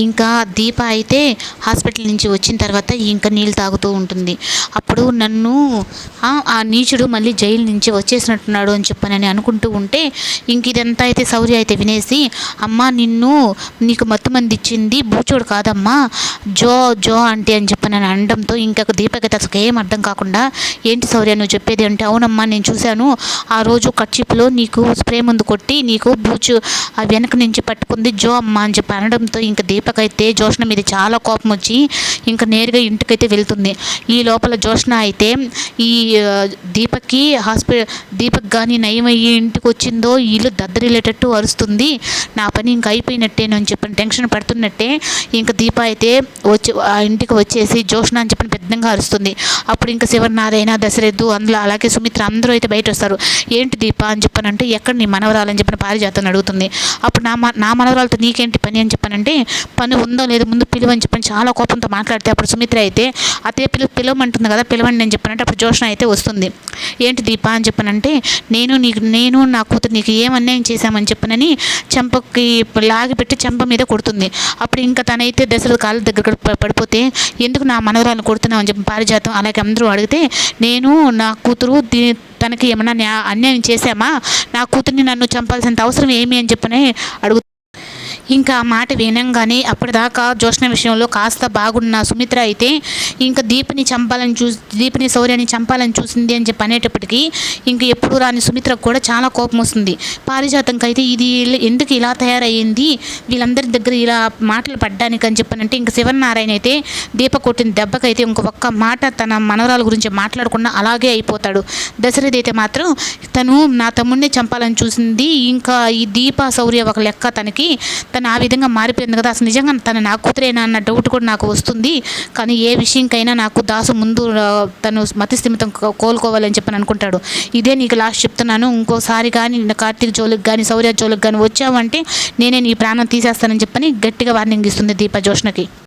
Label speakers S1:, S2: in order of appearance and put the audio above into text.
S1: ఇంకా దీప అయితే హాస్పిటల్ నుంచి వచ్చిన తర్వాత ఇంకా నీళ్ళు తాగుతూ ఉంటుంది. అప్పుడు నన్ను ఆ, నీచుడు మళ్ళీ జైలు నుంచి వచ్చేసినట్టున్నాడు అని చెప్పనని అనుకుంటూ ఉంటే ఇంక ఇదంతా అయితే సౌర్య అయితే వినేసి అమ్మ నిన్ను నీకు మత్తు మంది ఇచ్చింది బూచోడు కాదమ్మా జో జో అంటే అని చెప్పనని అనడంతో ఇంకా దీపకైతే అసలు ఏం అర్థం కాకుండా ఏంటి సౌర్య నువ్వు చెప్పేది అంటే అవునమ్మా నేను చూశాను. ఆ రోజు కచ్చిప్లో నీకు స్ప్రే ముందు కొట్టి నీకు బూచు ఆ వెనక నుంచి పట్టుకుంది జో అమ్మ అని చెప్పి అనడంతో ఇంకా దీప దీపకైతే జోష్ణ మీద చాలా కోపం వచ్చి ఇంకా నేరుగా ఇంటికైతే వెళ్తుంది. ఈ లోపల జోష్ణ అయితే ఈ దీపక్కి హాస్పిటల్ దీపక్ కానీ నయం అయ్యి ఇంటికి వచ్చిందో ఇల్లు దద్దరిల్లేటట్టు అరుస్తుంది. నా పని ఇంక అయిపోయినట్టేను అని చెప్పి టెన్షన్ పడుతున్నట్టే ఇంకా దీప అయితే వచ్చి ఆ ఇంటికి వచ్చేసి జోష్ణ అని చెప్పిన పెద్దగా అరుస్తుంది. అప్పుడు ఇంకా శివనారాయణ దశరథు అందులో అలాగే సుమిత్ర అందరూ అయితే బయట వస్తారు ఏంటి దీప? అని చెప్పనంటే ఎక్కడ నీ మనవరాలని చెప్పిన పారిజాతం అడుగుతుంది. అప్పుడు నా మ- నా మనవరాలతో నీకేంటి పని అని చెప్పానంటే పని ఉందో లేదో ముందు పిలువని చెప్పని చాలా కోపంతో మాట్లాడితే అప్పుడు సుమిత్ర అయితే అతే పిలు పిలవమంటుంది కదా పిలవండి నేను చెప్పనంటే అప్పుడు జోష్న అయితే వస్తుంది. ఏంటి దీప? అని చెప్పనంటే నేను నీకు నేను నా కూతురు నీకు ఏం అన్యాయం చేశామని చెప్పనని చెంపకి లాగి పెట్టి చెంప మీద కొడుతుంది. అప్పుడు ఇంకా తనైతే దశరథ కాళ్ళ దగ్గర పడిపోతే ఎందుకు నా మనవరాలను కొడుతున్నావు? అని చెప్పి పారిజాతం అలాగే అందరూ అడిగితే నేను నా కూతురు దీని తనకి ఏమన్నా అన్యాయం చేశామా? నా కూతుర్ని నన్ను చంపాల్సినంత అవసరం ఏమి? అని చెప్పని అడుగు ఇంకా ఆ మాట వినంగానే అప్పటిదాకా జోష్న విషయంలో కాస్త బాగున్న సుమిత్ర అయితే ఇంకా దీపిని చంపాలని చూసి దీపిని శౌర్యాన్ని చంపాలని చూసింది అని చెప్పి అనేటప్పటికీ ఇంక ఎప్పుడు రాని సుమిత్రకు కూడా చాలా కోపం వస్తుంది. పారిజాతంకి అయితే ఇది ఎందుకు ఇలా తయారయ్యింది? వీళ్ళందరి దగ్గర ఇలా మాటలు పడ్డానికి అని చెప్పనంటే ఇంక శివనారాయణ అయితే దీప కొట్టిన దెబ్బకైతే ఇంక ఒక్క మాట తన మనవరాల గురించి మాట్లాడకుండా అలాగే అయిపోతాడు. దశరథి అయితే మాత్రం తను నా తమ్ముడిని చంపాలని చూసింది. ఇంకా ఈ దీప శౌర్య ఒక లెక్క తనకి తన ఆ విధంగా మారిపోయింది కదా. అసలు నిజంగా తను నా కూతురేనా అన్న డౌట్ కూడా నాకు వస్తుంది. కానీ ఏ విషయంకైనా నాకు దాసు ముందు తను మతిస్థిమితం కోలుకోవాలని చెప్పని అనుకుంటాడు. ఇదే నీకు లాస్ట్ చెప్తున్నాను. ఇంకోసారి కానీ కార్తీక్ జోలికి కానీ శౌర్య జోలికి కానీ వచ్చావంటే నేనే నీ ప్రాణం తీసేస్తానని చెప్పని గట్టిగా వార్నింగ్ ఇస్తుంది దీప జోష్ణకి.